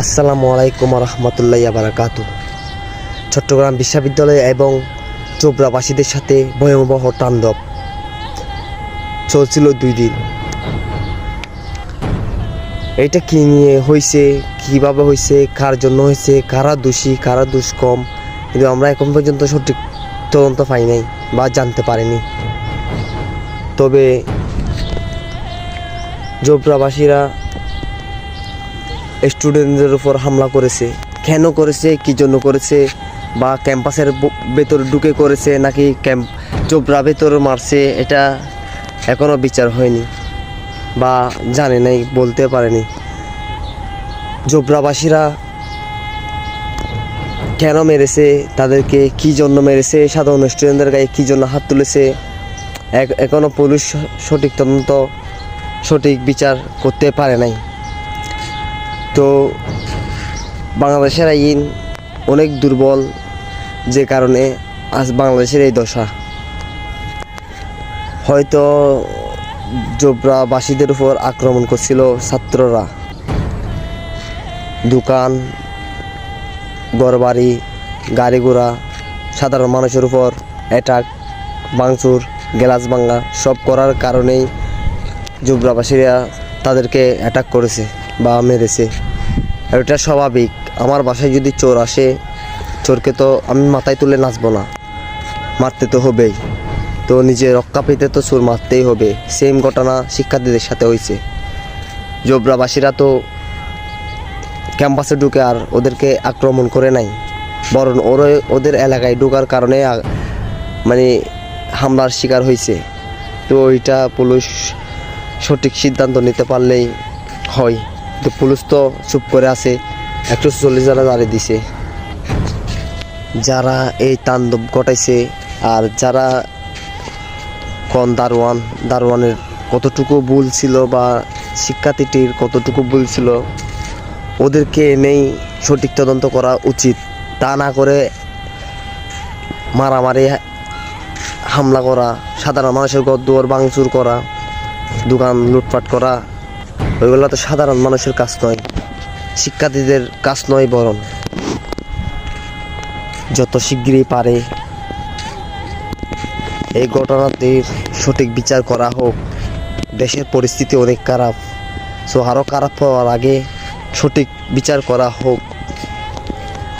আসসালামু আলাইকুম রহমতুল্লাহ বারাকাত চট্টগ্রাম বিশ্ববিদ্যালয় এবং চোপড়াবাসীদের সাথে ভয়াবহ তাণ্ডব চলছিল দুই দিন। এটা কি নিয়ে হয়েছে কীভাবে হয়েছে কার জন্য হয়েছে কারা দোষী, কারা দুষ্কম কিন্তু আমরা এখন পর্যন্ত সঠিক তদন্ত পাই নাই বা জানতে পারিনি। তবে জোবরাবাসীরা স্টুডেন্টদের উপর হামলা করেছে। কেন করেছে? কি জন্য করেছে? বা ক্যাম্পাসের ভেতর ঢুকে করেছে নাকি ক্যাম্প চোপড়া ভেতর মারছে? এটা এখনও বিচার হয়নি বা জানে নাই, বলতে পারেনি। জোবরাবাসীরা কেন মেরেছে? তাদেরকে কি জন্য মেরেছে? সাধারণ স্টুডেন্টদের গায়ে কী জন্য হাত তুলেছে? এক- এখনও পুলিশ সঠিক তদন্ত, সঠিক বিচার করতে পারে নাই। তো বাংলাদেশের আইন অনেক দুর্বল যে কারণে আজ বাংলাদেশের এই দশা। হয়তো জোবরাবাসীদের উপর আক্রমণ করছিল ছাত্ররা। দোকান, ঘরবাড়ি গাড়ি ঘোড়া সাধারণ মানুষের উপর অ্যাটাক ভাঙচুর গ্লাস ভাঙ্গা সব করার কারণেই জুবরাবাসীরা তাদেরকে অ্যাটাক করেছে বা মেরেছে। আর এটা স্বাভাবিক। আমার বাসায় যদি চোর আসে, চোরকে তো আমি মাথায় তুলে নাচবো না। মারতে তো হবেই। তো নিজে রক্ষা পেতে তো চোর মারতেই হবে। সেম ঘটনা শিক্ষার্থীদের সাথে হয়েছে জোবরাবাসীরা তো ক্যাম্পাসে ঢুকে আর ওদেরকে আক্রমণ করে নাই। বরং ওরা, ওদের এলাকায় ঢোকার কারণে মানে হামলার শিকার হয়েছে তো ওইটা পুলিশ সঠিক সিদ্ধান্ত নিতে পারলেই হয়। তো পুলিশ তো চুপ করে আছে। একশো চল্লিশ জনে দাঁড়িয়ে দিছে। যারা এই তাণ্ডব ঘটাইছে আর যারা কোন দারোয়ান, দারোয়ানের কতটুকু ভুল ছিল বা শিক্ষার্থীটির কতটুকু ভুল ছিল, ওদেরকে এনেই সঠিক তদন্ত করা উচিত। তা না করে মারামারি, হামলা করা, সাধারণ মানুষের ঘর দুয়ার ভাঙচুর করা, দোকান লুটপাট করা ওইগুলো তো সাধারণ মানুষের কাজ নয়, শিক্ষার্থীদের কাজ নয় বরং যত শিগগিরই পারে এই ঘটনাটির সঠিক বিচার করা হোক, দেশের পরিস্থিতি অনেক খারাপ। সো আরও খারাপ হওয়ার আগে সঠিক বিচার করা হোক।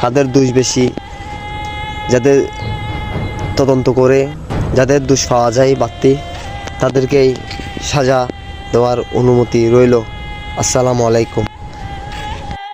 তাদের দোষ বেশি। যাদের তদন্ত করে, যাদের দোষ পাওয়া যায় বাড়তি, তাদেরকেই সাজা দেওয়ার অনুমতি রইল। আসসালামু আলাইকুম।